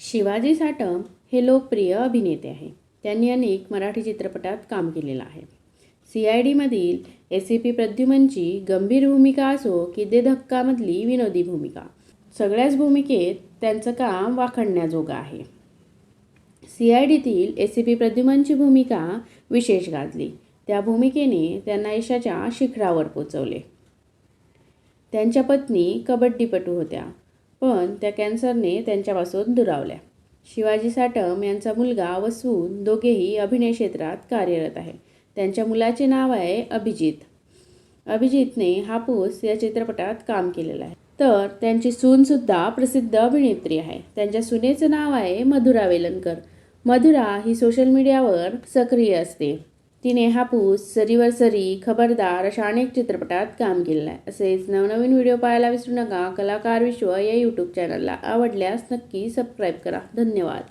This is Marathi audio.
शिवाजी साटम हे लोकप्रिय अभिनेते आहे त्यांनी अनेक मराठी चित्रपटात काम केलेलं आहे. सी आय डीमधील ए सी पी प्रद्युमनची गंभीर भूमिका असो की दे धक्कामधली विनोदी भूमिका सगळ्याच भूमिकेत त्यांचं काम वाखडण्याजोगं आहे. सी आय डीतील ए सी पी प्रद्युमनची भूमिका विशेष गाजली. त्या भूमिकेने त्यांना यशाच्या शिखरावर पोचवले. त्यांच्या पत्नी कबड्डीपटू होत्या. पण त्या कॅन्सरने त्यांच्यापासून दुरावल्या. शिवाजी साटम यांचा मुलगा व सून दोघेही अभिनय क्षेत्रात कार्यरत आहे. त्यांच्या मुलाचे नाव आहे अभिजित. अभिजितने हापूस या चित्रपटात काम केलेलं आहे. तर त्यांची सूनसुद्धा प्रसिद्ध अभिनेत्री आहे. त्यांच्या सुनेचं नाव आहे मधुरा वेलणकर. मधुरा ही सोशल मीडियावर सक्रिय असते. तिने हापूस सरीवर सरी खबरदार अशा अनेक चित्रपटात काम केलेलं आहे. असेच नवनवीन व्हिडिओ पाहायला विसरू नका. कलाकार विश्व या यूट्यूब चॅनलला आवडल्यास नक्की सबस्क्राईब करा. धन्यवाद.